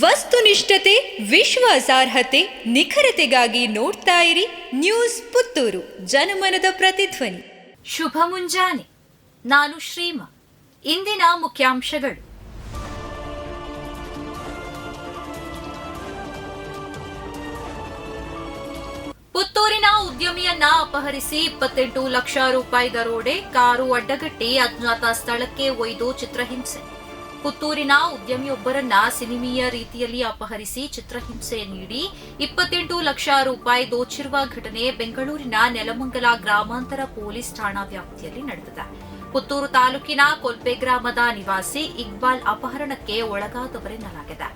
ವಸ್ತುನಿಷ್ಠತೆ, ವಿಶ್ವಾಸಾರ್ಹತೆ, ನಿಖರತೆಗಾಗಿ ನೋಡ್ತಾ ಇರಿ ನ್ಯೂಸ್ ಪುತ್ತೂರು, ಜನಮನದ ಪ್ರತಿಧ್ವನಿ. ಶುಭ ಮುಂಜಾನೆ. ನಾನು ಶ್ರೀಮಾ. ಇಂದಿನ ಮುಖ್ಯಾಂಶಗಳು. ಪುತ್ತೂರಿನ ಉದ್ಯಮಿಯನ್ನ ಅಪಹರಿಸಿ ಇಪ್ಪತ್ತೆಂಟು ಲಕ್ಷ ರೂಪಾಯಿ ದರೋಡೆ, ಕಾರು ಅಡ್ಡಗಟ್ಟಿ, ಅಜ್ಞಾತ ಸ್ಥಳಕ್ಕೆ ಒಯ್ದು ಚಿತ್ರಹಿಂಸೆ. ಪುತ್ತೂರಿನ ಉದ್ಯಮಿಯೊಬ್ಬರನ್ನ ಸಿನಿಮೀಯ ರೀತಿಯಲ್ಲಿ ಅಪಹರಿಸಿ ಚಿತ್ರಹಿಂಸೆ ನೀಡಿ ಇಪ್ಪತ್ತೆಂಟು ಲಕ್ಷ ರೂಪಾಯಿ ದೋಚಿರುವ ಘಟನೆ ಬೆಂಗಳೂರಿನ ನೆಲಮಂಗಲ ಗ್ರಾಮಾಂತರ ಪೊಲೀಸ್ ಠಾಣಾ ವ್ಯಾಪ್ತಿಯಲ್ಲಿ ನಡೆದಿದೆ. ಪುತ್ತೂರು ತಾಲೂಕಿನ ಕೊಲ್ಪೆ ಗ್ರಾಮದ ನಿವಾಸಿ ಇಕ್ಬಾಲ್ ಅಪಹರಣಕ್ಕೆ ಒಳಗಾದವರೆನ್ನಲಾಗಿದೆ.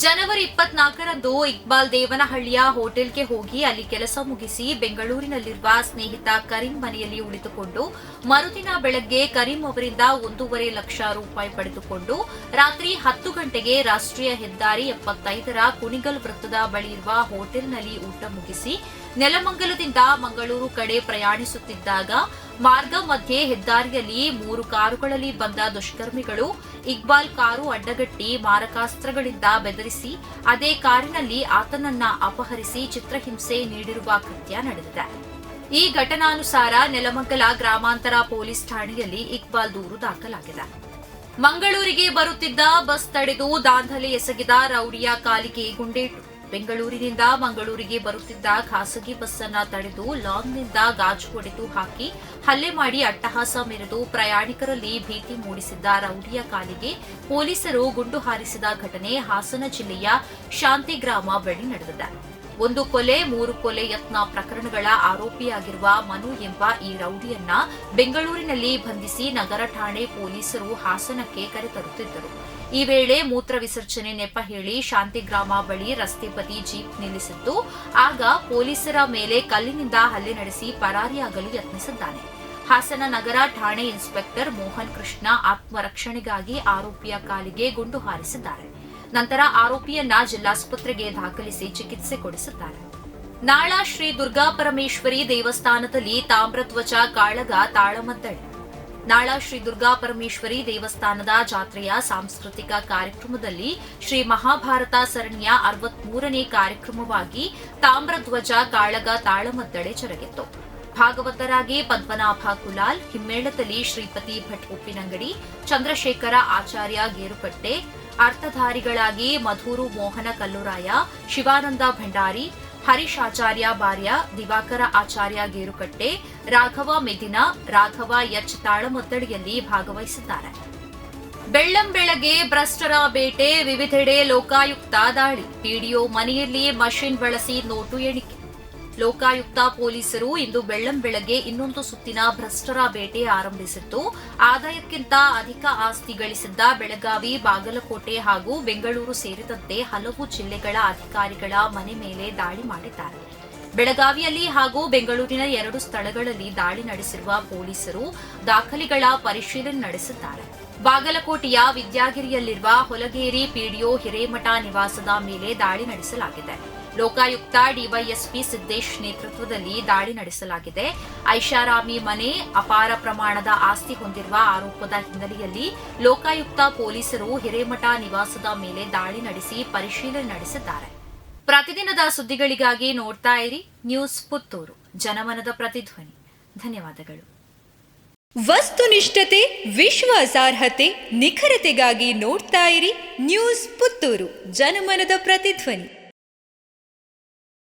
ಜನವರಿ ಇಪ್ಪತ್ನಾಲ್ಕರಂದು ಇಕ್ಬಾಲ್ ದೇವನಹಳ್ಳಿಯ ಹೋಟೆಲ್ಗೆ ಹೋಗಿ ಅಲ್ಲಿ ಕೆಲಸ ಮುಗಿಸಿ ಬೆಂಗಳೂರಿನಲ್ಲಿರುವ ಸ್ನೇಹಿತ ಕರೀಂ ಮನೆಯಲ್ಲಿ ಉಳಿದುಕೊಂಡು, ಮರುದಿನ ಬೆಳಗ್ಗೆ ಕರೀಂ ಅವರಿಂದ ಒಂದೂವರೆ ಲಕ್ಷ ರೂಪಾಯಿ ಪಡೆದುಕೊಂಡು, ರಾತ್ರಿ ಹತ್ತು ಗಂಟೆಗೆ ರಾಷ್ಟ್ರೀಯ ಹೆದ್ದಾರಿ ಎಪ್ಪತ್ತೈದರ ಕುಣಿಗಲ್ ವೃತ್ತದ ಬಳಿ ಇರುವ ಹೋಟೆಲ್ನಲ್ಲಿ ಊಟ ಮುಗಿಸಿ, ನೆಲಮಂಗಲದಿಂದ ಮಂಗಳೂರು ಕಡೆ ಪ್ರಯಾಣಿಸುತ್ತಿದ್ದಾಗ ಮಾರ್ಗ ಮಧ್ಯೆ ಹೆದ್ದಾರಿಯಲ್ಲಿ ಮೂರು ಕಾರುಗಳಲ್ಲಿ ಬಂದ ದುಷ್ಕರ್ಮಿಗಳು ಇಕ್ಬಾಲ್ ಕಾರು ಅಡ್ಡಗಟ್ಟಿ ಮಾರಕಾಸ್ತ್ರಗಳಿಂದ ಬೆದರಿಸಿ, ಅದೇ ಕಾರಿನಲ್ಲಿ ಆತನನ್ನ ಅಪಹರಿಸಿ ಚಿತ್ರಹಿಂಸೆ ನೀಡಿರುವ ಕೃತ್ಯ ನಡೆದಿದೆ. ಈ ಘಟನಾನುಸಾರ ನೆಲಮಂಗಲ ಗ್ರಾಮಾಂತರ ಪೊಲೀಸ್ ಠಾಣೆಯಲ್ಲಿ ಇಕ್ಬಾಲ್ ದೂರು ದಾಖಲಾಗಿದೆ. ಮಂಗಳೂರಿಗೆ ಬರುತ್ತಿದ್ದ ಬಸ್ ತಡೆದು ದಾಂಧಲೆ ಎಸಗಿದ ರೌಡಿಯ ಕಾಲಿಗೆ ಗುಂಡೇಟು. ಬೆಂಗಳೂರಿನಿಂದ ಮಂಗಳೂರಿಗೆ ಬರುತ್ತಿದ್ದ ಖಾಸಗಿ ಬಸ್ ತಡೆದು ಲಾಂಗ್ನಿಂದ ಗಾಜು ಹೊಡೆದು ಹಾಕಿ ಹಲ್ಲೆ ಮಾಡಿ ಅಟ್ಟಹಾಸ ಮೆರೆದು ಪ್ರಯಾಣಿಕರಲ್ಲಿ ಭೀತಿ ಮೂಡಿಸಿದ್ದ ರೌಡಿಯ ಕಾಲಿಗೆ ಪೊಲೀಸರು ಗುಂಡು ಹಾರಿಸಿದ ಘಟನೆ ಹಾಸನ ಜಿಲ್ಲೆಯ ಶಾಂತಿಗ್ರಾಮ ಬಳಿ ನಡೆದಿದೆ. ಒಂದು ಕೊಲೆ, ಮೂರು ಕೊಲೆ ಯತ್ನ ಪ್ರಕರಣಗಳ ಆರೋಪಿಯಾಗಿರುವ ಮನು ಎಂಬ ಈ ರೌಡಿಯನ್ನ ಬೆಂಗಳೂರಿನಲ್ಲಿ ಬಂಧಿಸಿ ನಗರ ಠಾಣೆ ಪೊಲೀಸರು ಹಾಸನಕ್ಕೆ ಕರೆತರುತ್ತಿದ್ದರು ಈ ವೇಳೆ ಮೂತ್ರ ವಿಸರ್ಜನೆ ನೆಪ ಹೇಳಿ ಶಾಂತಿಗ್ರಾಮ ಬಳಿ ರಸ್ತೆ ಬದಿ ಜೀಪ್ ನಿಲ್ಲಿಸಿದ್ದು, ಆಗ ಪೊಲೀಸರ ಮೇಲೆ ಕಲ್ಲಿನಿಂದ ಹಲ್ಲೆ ನಡೆಸಿ ಪರಾರಿಯಾಗಲು ಯತ್ನಿಸಿದ್ದಾನೆ. ಹಾಸನ ನಗರ ಠಾಣೆ ಇನ್ಸ್ಪೆಕ್ಟರ್ ಮೋಹನ್ ಕೃಷ್ಣ ಆತ್ಮರಕ್ಷಣೆಗಾಗಿ ಆರೋಪಿಯ ಕಾಲಿಗೆ ಗುಂಡು ಹಾರಿಸಿದ್ದಾರೆ. ನಂತರ ಆರೋಪಿಯನ್ನ ಜಿಲ್ಲಾಸ್ಪತ್ರೆಗೆ ದಾಖಲಿಸಿ ಚಿಕಿತ್ಸೆ ಕೊಡಿಸುತ್ತಾರೆ. ನಾಳ ಶ್ರೀ ದುರ್ಗಾ ಪರಮೇಶ್ವರಿ ದೇವಸ್ಥಾನದಲ್ಲಿ ತಾಮ್ರಧ್ವಜ ಕಾಳಗ ತಾಳಮದ್ದಳೆ ನಾಳ ಶ್ರೀ ದುರ್ಗಾ ಪರಮೇಶ್ವರಿ ದೇವಸ್ಥಾನದ ಜಾತ್ರೆಯ ಸಾಂಸ್ಕೃತಿಕ ಕಾರ್ಯಕ್ರಮದಲ್ಲಿ ಶ್ರೀ ಮಹಾಭಾರತ ಸರಣಿಯ ಅರವತ್ಮೂರನೇ ಕಾರ್ಯಕ್ರಮವಾಗಿ ತಾಮ್ರಧ್ವಜ ಕಾಳಗ ತಾಳಮದ್ದಳೆ ಜರುಗಿತು. ಭಾಗವತರಾಗಿ ಪದ್ಮನಾಭ ಕುಲಾಲ್, ಹಿಮ್ಮೇಳದಲ್ಲಿ ಶ್ರೀಪತಿ ಭಟ್ ಉಪ್ಪಿನಂಗಡಿ, ಚಂದ್ರಶೇಖರ ಆಚಾರ್ಯ ಗೇರುಕಟ್ಟೆ, ಅರ್ಥಧಾರಿಗಳಾಗಿ ಮಧೂರು ಮೋಹನ ಕಲ್ಲುರಾಯ, ಶಿವಾನಂದ ಭಂಡಾರಿ, ಹರೀಶ್ ಆಚಾರ್ಯ ಬಾರ್ಯ ದಿವಾಕರ ಆಚಾರ್ಯ ಗೇರುಕಟ್ಟೆ, ರಾಘವ ಮೆದಿನ, ರಾಘವ ಎಚ್ ತಾಳಮೊತ್ತಡಿಯಲ್ಲಿ ಭಾಗವಹಿಸಿದ್ದಾರೆ. ಬೆಳ್ಳಂ ಬೆಳಗ್ಗೆ ಭ್ರಷ್ಟರ ಬೇಟೆ, ವಿವಿಧೆಡೆ ಲೋಕಾಯುಕ್ತ ದಾಳಿ, ಪಿಡಿಒ ಮನೆಯಲ್ಲಿ ಮಷಿನ್ ಬಳಸಿ ನೋಟು ಎಣಿಕೆ. ಲೋಕಾಯುಕ್ತ ಪೊಲೀಸರು ಇಂದು ಬೆಳ್ಳಂ ಬೆಳಗ್ಗೆ ಇನ್ನೊಂದು ಸುತ್ತಿನ ಭ್ರಷ್ಟರ ಬೇಟೆ ಆರಂಭಿಸಿತ್ತು. ಆದಾಯಕ್ಕಿಂತ ಅಧಿಕ ಆಸ್ತಿ ಗಳಿಸಿದ್ದ ಬೆಳಗಾವಿ, ಬಾಗಲಕೋಟೆ ಹಾಗೂ ಬೆಂಗಳೂರು ಸೇರಿದಂತೆ ಹಲವು ಜಿಲ್ಲೆಗಳ ಅಧಿಕಾರಿಗಳ ಮನೆ ಮೇಲೆ ದಾಳಿ ಮಾಡಿದ್ದಾರೆ. ಬೆಳಗಾವಿಯಲ್ಲಿ ಹಾಗೂ ಬೆಂಗಳೂರಿನ ಎರಡು ಸ್ಥಳಗಳಲ್ಲಿ ದಾಳಿ ನಡೆಸಿರುವ ಪೊಲೀಸರು ದಾಖಲೆಗಳ ಪರಿಶೀಲನೆ ನಡೆಸಿದ್ದಾರೆ ಬಾಗಲಕೋಟೆಯ ವಿದ್ಯಾಗಿರಿಯಲ್ಲಿರುವ ಹೊಲಗೇರಿ ಪಿಡಿಒ ಹಿರೇಮಠ ನಿವಾಸದ ಮೇಲೆ ದಾಳಿ ನಡೆಸಲಾಗಿದೆ. ಲೋಕಾಯುಕ್ತ ಡಿವೈಎಸ್ಪಿ ಸಿದ್ದೇಶ್ ನೇತೃತ್ವದಲ್ಲಿ ದಾಳಿ ನಡೆಸಲಾಗಿದೆ. ಐಷಾರಾಮಿ ಮನೆ ಅಪಾರ ಪ್ರಮಾಣದ ಆಸ್ತಿ ಹೊಂದಿರುವ ಆರೋಪದ ಹಿನ್ನೆಲೆಯಲ್ಲಿ ಲೋಕಾಯುಕ್ತ ಪೊಲೀಸರು ಹಿರೇಮಠ ನಿವಾಸದ ಮೇಲೆ ದಾಳಿ ನಡೆಸಿ ಪರಿಶೀಲನೆ ನಡೆಸಿದ್ದಾರೆ. ಪ್ರತಿದಿನದ ಸುದ್ದಿಗಳಿಗಾಗಿ ನೋಡ್ತಾ ಇರಿ ನ್ಯೂಸ್ ಪುತ್ತೂರು. ಜನಮನದ ಪ್ರತಿಧ್ವನಿ. ಧನ್ಯವಾದಗಳು. ವಸ್ತುನಿಷ್ಠತೆ ವಿಶ್ವಾಸಾರ್ಹತೆ ನಿಖರತೆಗಾಗಿ ನೋಡ್ತಾ ಇರಿ ನ್ಯೂಸ್ ಪುತ್ತೂರು. ಜನಮನದ ಪ್ರತಿಧ್ವನಿ.